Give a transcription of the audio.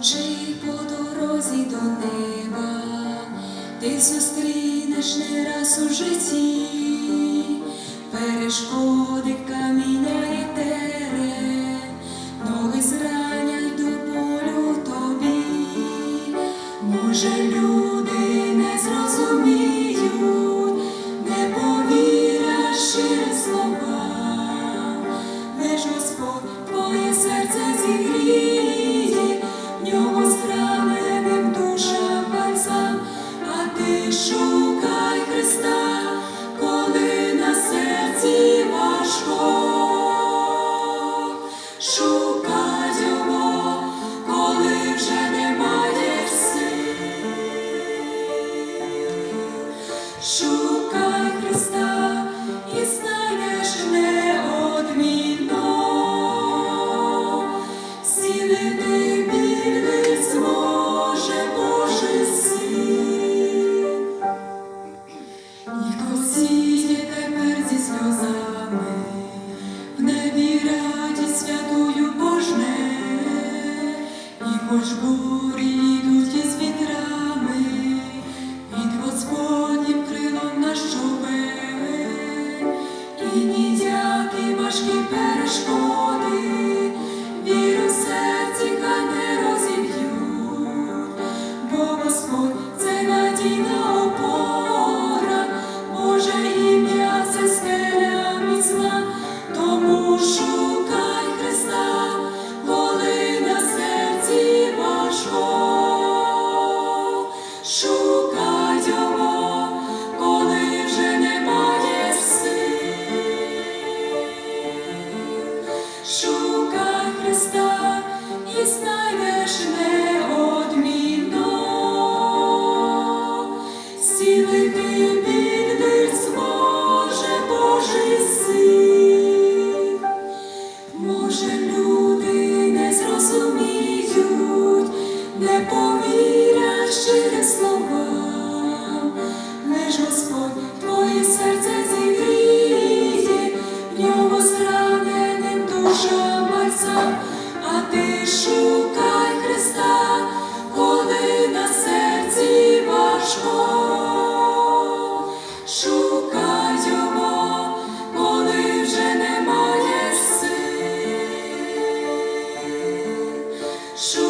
ночей по дорозі до неба, ти зустрінеш не раз у житті, перешкоди камінь. шукай Христа, коли на серці важко, шукай його, коли вже немає сил. І ніякі важкі перешкоди. шукай Христа і знайдеш неодмінно, зцілити бідних зможе Божий син. Може, люди не зрозуміють, не повірять. Sure.